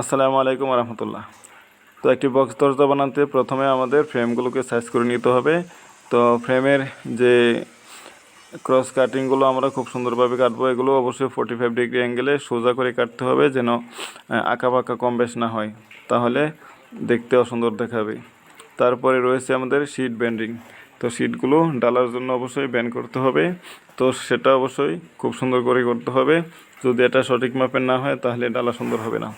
আসসালামু আলাইকুম রহমতুল্লাহ তো একটি বক্স দরজা বানাতে প্রথমে আমাদের ফ্রেমগুলোকে সাইজ করে নিতে হবে। তো ফ্রেমের যে ক্রস কাটিংগুলো আমরা খুব সুন্দরভাবে কাটবো, এগুলো অবশ্যই ফোর্টি ফাইভ ডিগ্রি অ্যাঙ্গেলে সোজা করে কাটতে হবে যেন আঁকা বাঁকা কম বেশ না হয়। তাহলে দেখতে অসুন্দর দেখাবে। তারপরে রয়েছে আমাদের শিট ব্যান্ডিং তো শিটগুলো ডালার জন্য অবশ্যই ব্যান্ড করতে হবে। তো সেটা অবশ্যই খুব সুন্দর করে করতে হবে। যদি এটা সঠিক মাপের না হয়, তাহলে ডালা সুন্দর হবে না।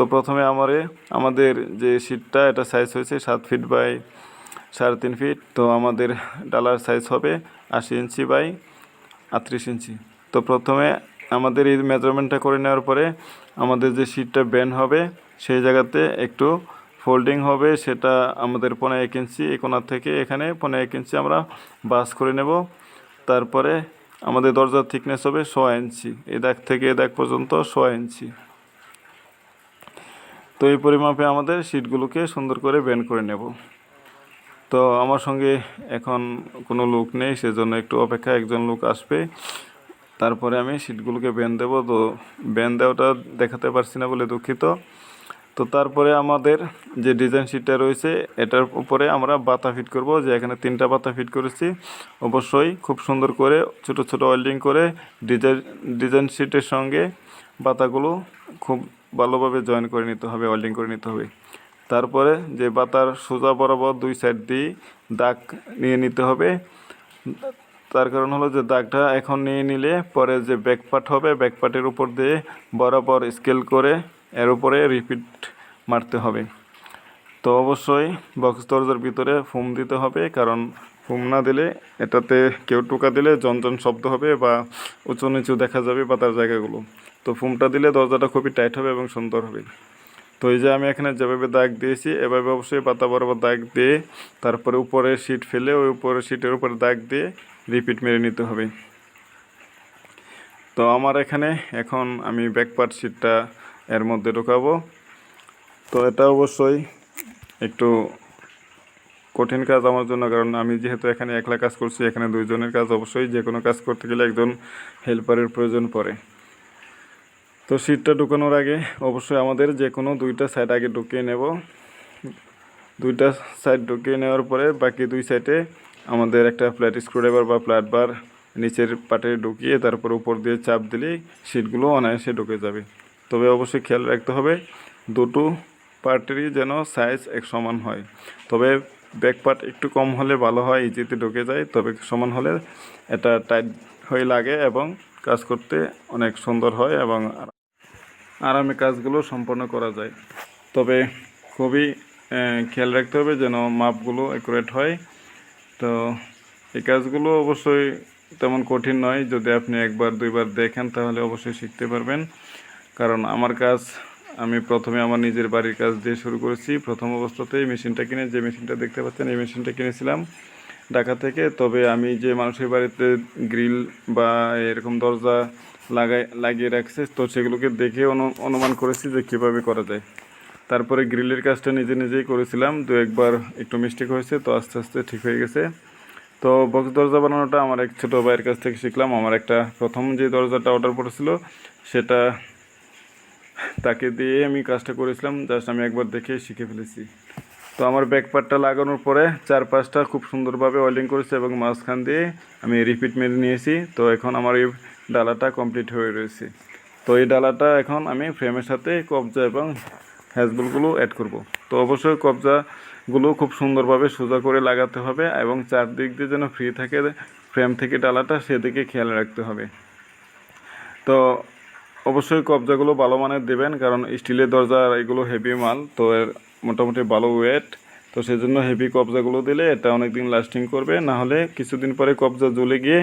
তো প্রথমে আমারে, আমাদের যে সিটটা এটা সাইজ হয়েছে সাত ফিট বাই সাড়ে তিন ফিট তো আমাদের ডালার সাইজ হবে আশি ইঞ্চি বাই আটত্রিশ ইঞ্চি। তো প্রথমে আমাদের এই মেজারমেন্টটা করে নেওয়ার পরে আমাদের যে সিটটা ব্যান্ড হবে, সেই জায়গাতে একটু ফোল্ডিং হবে, সেটা আমাদের পনেরো এক ইঞ্চি, এই কোনার থেকে এখানে পনেরো এক ইঞ্চি আমরা বাস করে নেব। তারপরে আমাদের দরজার থিকনেস হবে সোয়া ইঞ্চি এ দাগ থেকে এ দাগ পর্যন্ত সোয়া ইঞ্চি। তো এই পরিমাপে আমাদের শিটগুলোকে সুন্দর করে ব্যান্ড করে নেব। তো আমার সঙ্গে এখন কোনো লোক নেই, সেজন্য একটু অপেক্ষা একজন লোক আসবে। তারপরে আমি শিটগুলোকে ব্যান্ড দেবো। তো ব্যান্ড দেওয়াটা দেখাতে পারছি না বলে দুঃখিত। তো তারপরে আমাদের যে ডিজাইন শিটটা রয়েছে, এটার উপরে আমরা বাতা ফিট করব, যে এখানে তিনটা বাতা ফিট করেছি। অবশ্যই খুব সুন্দর করে ছোট ছোট ওয়েল্ডিং করে ডিজাইন ডিজাইন শিটের সঙ্গে বাতাগুলো খুব ভালোভাবে জয়েন করে নিতে হবে ওয়েল্ডিং করে নিতে হবে। তারপরে যে বাতার সোজা বরাবর দুই সাইড দিয়ে দাগ নিয়ে নিতে হবে। তার কারণ হলো যে দাগটা এখন নিয়ে নিলে পরে যে ব্যাকপার্ট হবে ব্যাকপার্টের উপর দিয়ে বরাবর স্কেল করে এর উপরে রিপিট মারতে হবে। তো অবশ্যই বক্স দরজার ভিতরে ফোম দিতে হবে, কারণ ফোম না দিলে এটাতে কেউ টোকা দিলে জনজন শব্দ হবে বা উঁচু নিচু দেখা যাবে পাতার জায়গাগুলো। তো ফোমটা দিলে দরজাটা খুবই টাইট হবে এবং সুন্দর হবে। তো এই যে আমি এখানে যেভাবে দাগ দিয়েছি, এভাবে অবশ্যই পাতা বরাবর দাগ দিয়ে তারপরে উপরে শিট ফেলে ওই উপরে শিটের উপরে দাগ দিয়ে রিপিট মেরে নিতে হবে। তো আমার এখানে এখন আমি ব্যাকপার্ট শিটটা এর মধ্যে ঢোকাবো। তো এটা অবশ্যই একটু কঠিন কাজ আমার জন্য, কারণ আমি যেহেতু এখানে একলা কাজ করছি, এখানে দুইজনের কাজ অবশ্যই যে কোনো কাজ করতে গেলে একজন হেল্পারের প্রয়োজন পড়ে। তো সিটটা ঢুকানোর আগে অবশ্যই আমাদের যে কোনো দুইটা সাইড আগে ঢুকিয়ে নেব। দুইটা সাইড ঢুকিয়ে নেওয়ার পরে বাকি দুই সাইডে আমাদের একটা ফ্ল্যাট স্ক্রুড্রাইভার বা ফ্ল্যাট বার নিচের পাটে ঢুকিয়ে তারপর উপর দিয়ে চাপ দিলেই সিটগুলো অনায়াসে ঢুকে যাবে। তবে অবশ্যই খেয়াল রাখতে হবে, দুটো পার্টেরই যেন সাইজ এক সমান হয়। তবে ব্যাক পার্ট একটু কম হলে ভালো হয় ইজিতে ঢুকে যায়। তবে সমান হলে এটা টাইট হয়ে লাগে এবং কাজ করতে অনেক সুন্দর হয় এবং আরামে কাজগুলো সম্পন্ন করা যায়। তবে খুবই খেয়াল রাখতে হবে যেন মাপগুলো অ্যাকুরেট হয়। তো এই কাজগুলো অবশ্যই তেমন কঠিন নয়। যদি আপনি একবার, দুইবার দেখেন তাহলে অবশ্যই শিখতে পারবেন। কারণ আমার কাজ, আমি প্রথমে আমার নিজের বাড়ির কাজ দিয়ে শুরু করেছি। প্রথম অবস্থাতেই মেশিনটা কিনে, যে মেশিনটা দেখতে পাচ্ছেন, এই মেশিনটা কিনেছিলাম ঢাকা থেকে। তবে আমি যে মানুষের বাড়িতে গ্রিল বা এরকম দরজা লাগাই, লাগিয়ে রাখছে। তো সেগুলোকে দেখে অনু- অনুমান করেছি যে কীভাবে করা যায়। তারপরে গ্রিলের কাজটা নিজে নিজেই করেছিলাম। দু একবার একটু মিস্টেক হয়েছে, তো আস্তে আস্তে ঠিক হয়ে গেছে। তো বক্স দরজা বানানোটা আমার এক ছোটো ভাইয়ের কাছ থেকে শিখলাম। আমার একটা প্রথম যে দরজাটা অর্ডার করেছিল সেটা তাকে দিয়ে আমি কাজটা করেছিলাম। জাস্ট আমি একবার দেখে শিখে ফেলেছি। তো আমার ব্যাক পার্টটা লাগানোর পরে চার পাঁচটা খুব সুন্দরভাবে ওয়েল্ডিং করেছে এবং মাঝখান দিয়ে আমি রিপিট মেরে নিয়েছি। তো এখন আমার এই ডালাটা কমপ্লিট হয়ে রয়েছে। তো এই ডালাটা এখন আমি ফ্রেমের সাথে কবজা এবং হ্যাজবলগুলো অ্যাড করব। তো অবশ্যই কবজাগুলো খুব সুন্দরভাবে সোজা করে লাগাতে হবে এবং চারদিক দিয়ে যেন ফ্রি থাকে ফ্রেম থেকে ডালাটা সেদিকে খেয়াল রাখতে হবে। তো অবশ্যই কবজাগুলো ভালো মানের দেবেন, কারণ স্টিলের দরজা এগুলো হেভি মাল, তো এর মোটামুটি ভালো ওয়েট তো সেজন্য হেভি কবজাগুলো দিলে এটা অনেক দিন লাস্টিং করবে। না হলে কিছুদিন পরে কবজা জ্বলে গিয়ে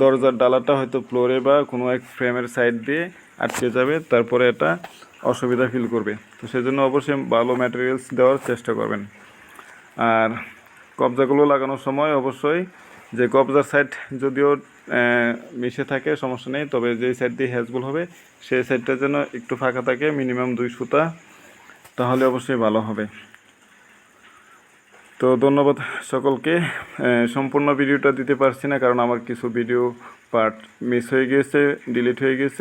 দরজার ডালাটা হয়তো ফ্লোরে বা কোনো এক ফ্রেমের সাইড দিয়ে আটকে যাবে, তারপরে এটা অসুবিধা ফিল করবে। তো সেজন্য অবশ্যই ভালো ম্যাটেরিয়ালস দেওয়ার চেষ্টা করবেন। আর কবজাগুলো লাগানোর সময় অবশ্যই যে কবজার সাইড যদিও মিশে থাকে, সমস্যা নেই, তবে যেই সাইড দিয়ে হ্যাজবল হবে, সেই সাইডটা যেন একটু ফাঁকা থাকে মিনিমাম দুই সুতা তাহলে অবশ্যই ভালো হবে। তো ধন্যবাদ সকলকে। সম্পূর্ণ ভিডিওটা দিতে পারছি না কারণ আমার কিছু ভিডিও পার্ট মিস হয়ে গিয়েছে ডিলিট হয়ে গেছে।